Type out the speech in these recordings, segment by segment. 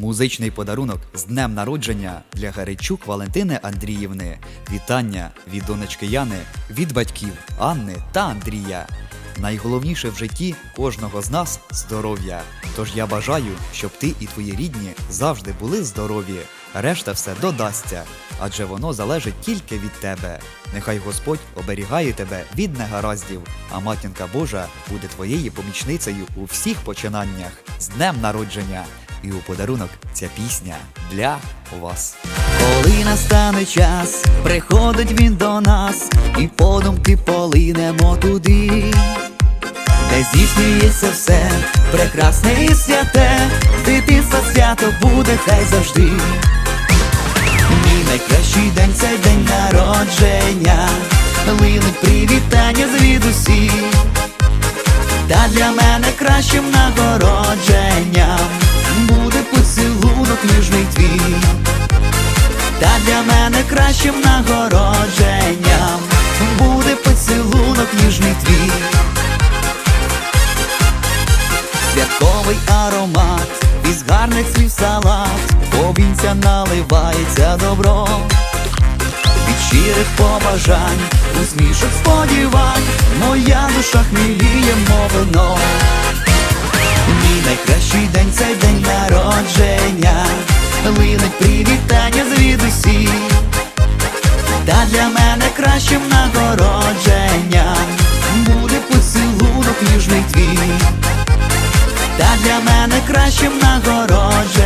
Музичний подарунок з днем народження для Гаричук Валентини Андріївни. Вітання від донечки Яни, від батьків Анни та Андрія. Найголовніше в житті кожного з нас здоров'я. Тож я бажаю, щоб ти і твої рідні завжди були здорові. Решта все додасться, адже воно залежить тільки від тебе. Нехай Господь оберігає тебе від негараздів, а матінка Божа буде твоєю помічницею у всіх починаннях з днем народження. І у подарунок ця пісня для вас. Коли настане час, приходить він до нас, і подумки полинемо туди, де здійснюється все прекрасне і святе, дитинство свято буде хай завжди. Мій найкращий день це день народження, линуть привітання звідусі, та для мене кращим нагородженням ніжний твій, та для мене кращим нагородженням буде поцілунок ніжний твій. Святковий аромат, із гарних слів салат, повінця наливається добро, від щирих побажань, усмішок сподівань, моя душа хміліє, мов линуть привітання звідусі, та для мене кращим нагородженням буде поцілунок ніжний твій. Та для мене кращим нагородженням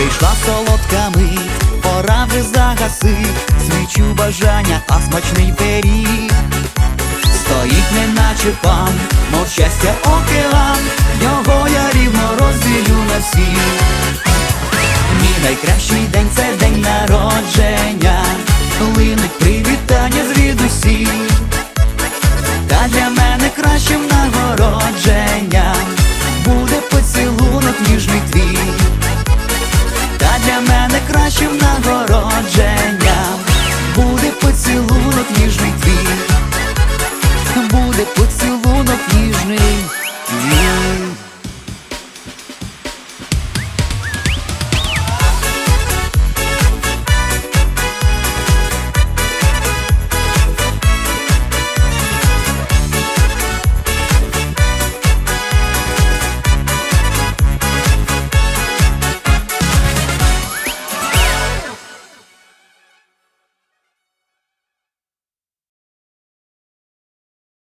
Прийшла солодка мить, пора вже загасить. Свічу бажання, а смачний пиріг. Стоїть неначе пан, мов щастя океан. Його я рівно розділю на всіх Мій найкращий найкращим нагородженням.